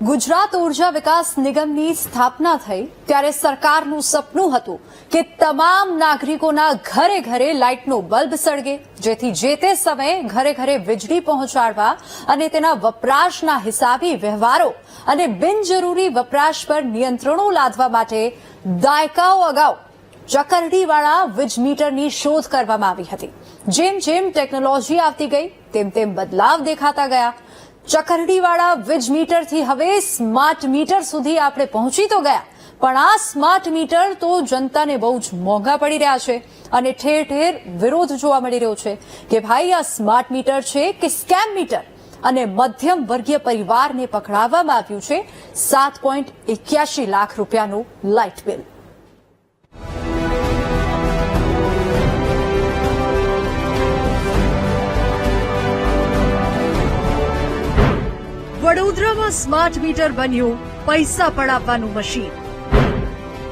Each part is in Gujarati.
ગુજરાત ઊર્જા વિકાસ નિગમની સ્થાપના થઈ ત્યારે સરકારનું સપનું હતું કે તમામ નાગરિકોના ઘરે ઘરે લાઇટનો બલ્બ સળગે, જેથી જે તે સમયે ઘરે ઘરે વીજળી પહોંચાડવા અને તેના વપરાશના હિસાબી વ્યવહારો અને બિનજરૂરી વપરાશ પર નિયંત્રણો લાદવા માટે દાયકાઓ અગાઉ ચકરડીવાળા વીજ મીટરની શોધ કરવામાં આવી હતી. જેમ જેમ ટેકનોલોજી આવતી ગઈ, તેમ તેમ બદલાવ દેખાતા ગયા. ચકરડીવાળા વીજ મીટરથી હવે સ્માર્ટ મીટર સુધી આપણે પહોંચી તો ગયા, પણ આ સ્માર્ટ મીટર તો જનતાને બહુ જ મોંઘા પડી રહ્યા છે અને ઠેર ઠેર વિરોધ જોવા મળી રહ્યો છે કે ભાઈ, આ સ્માર્ટ મીટર છે કે સ્કેમ મીટર? અને મધ્યમ વર્ગીય પરિવારને પકડાવવામાં આવ્યું છે સાત પોઈન્ટ એક્યાસી લાખ રૂપિયાનું લાઇટ બિલ. વડોદરામાં સ્માર્ટ મીટર બન્યું, પૈસા પડાવવાનું મશીન.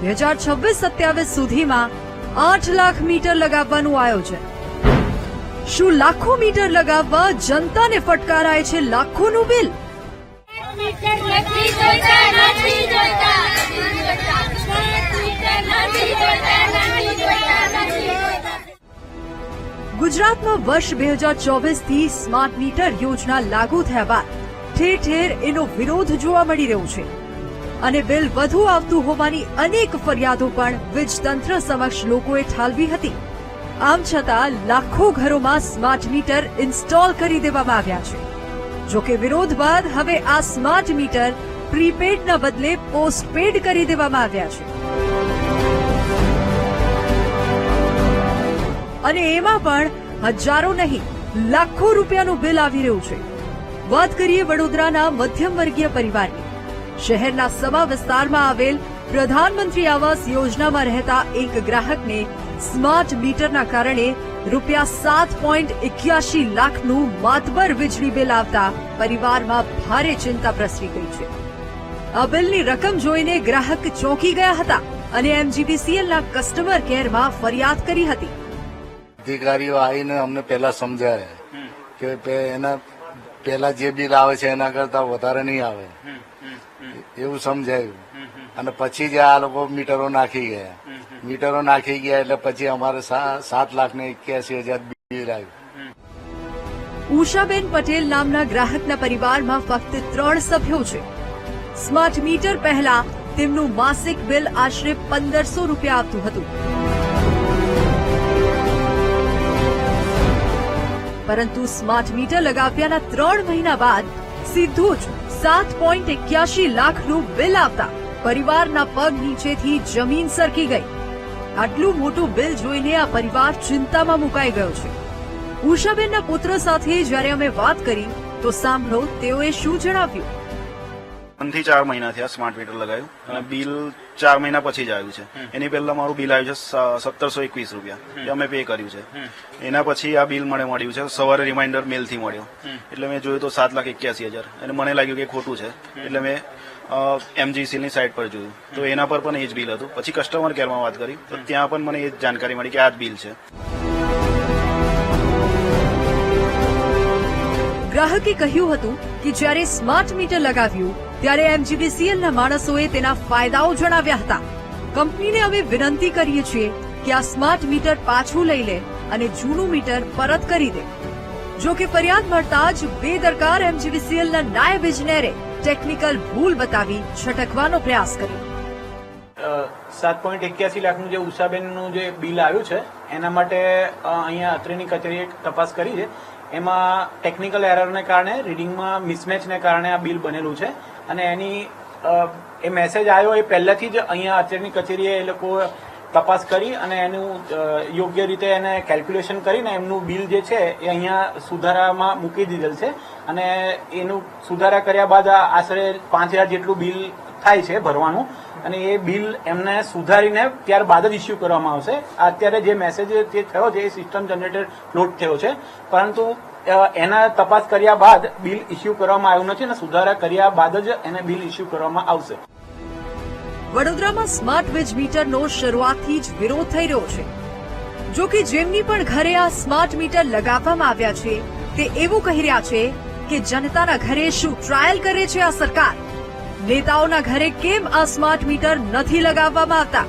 બે હજાર છવ્વીસ સત્યાવીસ સુધીમાં આઠ લાખ મીટર લગાવવાનું આયોજન. શું લાખો મીટર લગાવવા જનતાને ફટકારાય છે લાખોનું બિલ? ગુજરાતમાં વર્ષ બે હજાર ચોવીસથી સ્માર્ટ મીટર યોજના લાગુ થયા બાદ ઠેર ઠેર એનો વિરોધ જોવા મળી રહ્યો છે. અને બિલ વધુ આવતું હોવાની અનેક ફરિયાદો પણ વીજ તંત્ર સમક્ષ લોકોએ ઠાલવી હતી. આમ છતાં લાખો ઘરોમાં સ્માર્ટ મીટર ઇન્સ્ટોલ કરી દેવામાં આવ્યા છે. જોકે વિરોધ બાદ હવે આ સ્માર્ટ મીટર પ્રીપેડના બદલે પોસ્ટપેડ કરી દેવામાં આવ્યા છે. અને એમાં પણ હજારો નહીં, લાખો રૂપિયાનું બિલ આવી રહ્યું છે. વાત કરીએ વડોદરાના મધ્યમ વર્ગીય પરિવારની. શહેરના સમા વિસ્તારમાં આવેલ પ્રધાનમંત્રી આવાસ યોજનામાં રહેતા એક ગ્રાહકને સ્માર્ટ મીટરના કારણે રૂપિયા સાત પોઈન્ટ એક્યાસી લાખનું માતબર વીજળી બિલ આવતા પરિવારમાં ભારે ચિંતા પ્રસરી ગઈ છે. આ બિલની રકમ જોઈને ગ્રાહક ચોંકી ગયા હતા અને એમજીપીસીએલના કસ્ટમર કેરમાં ફરિયાદ કરી હતી. અધિકારીઓ આવીને અમને પહેલા સમજાય કે એના પહેલા જે બિલ આવે છે એના કરતા વધારે નહીં આવે. એવું સમજાયું. અને પછી જે આ લોકો મીટરો નાખી ગયા. મીટરો નાખી ગયા એટલે પછી અમારે સાત લાખ ને એક્યાસી હજાર બિલ આવ્યું. ઉષાબેન પટેલ નામના ગ્રાહકના પરિવારમાં ફક્ત ત્રણ સભ્યો છે. સ્માર્ટ મીટર પહેલા તેમનું માસિક બિલ આશરે પંદરસો રૂપિયા આવતું હતું. પરંતુ સ્માર્ટ મીટર લગાવ્યાના ત્રણ મહિના બાદ સીધું જ સાત પોઈન્ટ એક્યાસી લાખનું બિલ આવતા પરિવારના પગ નીચેથી જમીન સરકી ગઈ. આટલું મોટું બિલ જોઈને આ પરિવાર ચિંતામાં મુકાઈ ગયો છે. ઉષાબેનના પુત્ર સાથે જ્યારે અમે વાત કરી, તો સાંભળો તેઓએ શું જણાવ્યું? ત્રણથી ચાર મહિના થયા સ્માર્ટ મીટર લગાવ્યું. અને બિલ ચાર મહિના પછી જ આવ્યું છે. એની પહેલા મારું બિલ આવ્યું છે સત્તરસો એકવીસ રૂપિયા. એ અમે પે કર્યું છે. એના પછી આ બિલ મને મળ્યું છે. સવારે રિમાઇન્ડર મેલથી મળ્યો. એટલે મેં જોયું તો સાત લાખ એક્યાસી હજાર. અને મને લાગ્યું કે ખોટું છે. એટલે મેં એમજીસી ની સાઇટ પર જોયું. તો એના પર પણ એ જ બિલ હતું. પછી કસ્ટમર કેરમાં વાત કરી. તો ત્યાં પણ મને એ જ જાણકારી મળી કે આ જ બિલ છે. ગ્રાહકે કહ્યું હતું કે જ્યારે સ્માર્ટ મીટર લગાવ્યું ત્યારે એમજીબીસીએલના માણસોએ તેના ફાયદાઓ જણાવ્યા હતા. કંપનીને અમે વિનંતી કરીએ છીએ કે આ સ્માર્ટ મીટર પાછું લઈ લે અને જૂનું મીટર પરત કરી દે. જો કે ફરિયાદ મળતા જ બેદરકાર એમજીબીસીએલના નાયબ ઇજનેરે ટેકનિકલ ભૂલ બતાવી છટકવાનો પ્રયાસ કર્યો. સાત પોઈન્ટ એક્યાસી લાખનું જે ઉષાબેનનું જે બિલ આવ્યું છે, એના માટે અહીંયા અત્રેની કચેરીએ તપાસ કરી છે. એમાં ટેકનિકલ એરરને કારણે, રીડિંગમાં મિસમેચને કારણે આ બિલ બનેલું છે. અને એની એ મેસેજ આવ્યો એ પહેલાથી જ અહીંયા અત્યારની કચેરીએ એ લોકો તપાસ કરી અને એનું યોગ્ય રીતે એને કેલ્ક્યુલેશન કરીને એમનું બિલ જે છે એ અહીંયા સુધારામાં મૂકી દીધેલ છે. અને એનું સુધારા કર્યા બાદ આશરે પાંચ હજાર જેટલું બિલ થાય છે ભરવાનું. અને એ બિલ એમને સુધારીને ત્યારબાદ જ ઇસ્યુ કરવામાં આવશે. અત્યારે જે મેસેજ જે થયો છે, એ સિસ્ટમ જનરેટર ફ્લોટ થયો છે. પરંતુ એના તપાસ કર્યા બાદ બિલ ઇસ્યુ કરવામાં આવ્યું નથી અને સુધારા કર્યા બાદ જ એને બિલ ઇસ્યુ કરવામાં આવશે. વડોદરામાં સ્માર્ટ વીજ મીટરનો શરૂઆતથી જ વિરોધ થઈ રહ્યો છે. જો કે જેમની પણ ઘરે આ સ્માર્ટ મીટર લગાવવામાં આવ્યા છે, તે એવું કહી રહ્યા છે કે જનતાના ઘરે શું ટ્રાયલ કરે છે આ સરકાર? નેતાઓના ઘરે કેમ આ સ્માર્ટ મીટર નથી લગાવવામાં આવતા?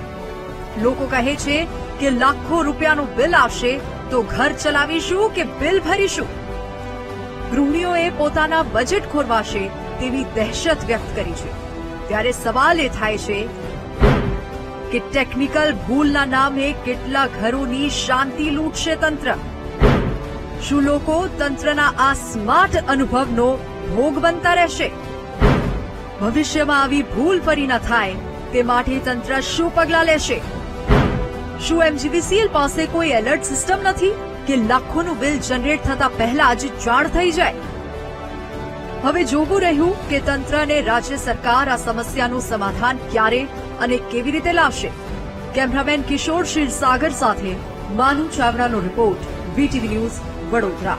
લોકો કહે છે કે લાખો રૂપિયાનું બિલ આવશે તો ઘર ચલાવીશું કે બિલ ભરીશું? ગૃહિણીઓએ પોતાના બજેટ ખોરવાશે તેવી દહેશત વ્યક્ત કરી છે. ત્યારે સવાલ એ થાય છે કે ટેકનિકલ ભૂલના નામે કેટલા ઘરોની શાંતિ લૂંટશે તંત્ર? શું લોકો તંત્રના આ સ્માર્ટ અનુભવનો ભોગ બનતા રહેશે? ભવિષ્યમાં આવી ભૂલ ફરી ન થાય. તે માટે તંત્ર શું પગલાં લેશે? શું એમજીવીસીએલ પાસે કોઈ એલર્ટ સિસ્ટમ નથી કે લાખોનું બિલ જનરેટ થતા પહેલા જ જાણ થઈ જાય? હવે જોવું રહ્યું કે તંત્ર અને રાજ્ય સરકાર આ સમસ્યાનું સમાધાન ક્યારે અને કેવી રીતે લાવશે. કેમેરામેન કિશોર ક્ષીરસાગર સાથે માનુ ચાવડાનો રિપોર્ટ, વીટીવી ન્યૂઝ વડોદરા.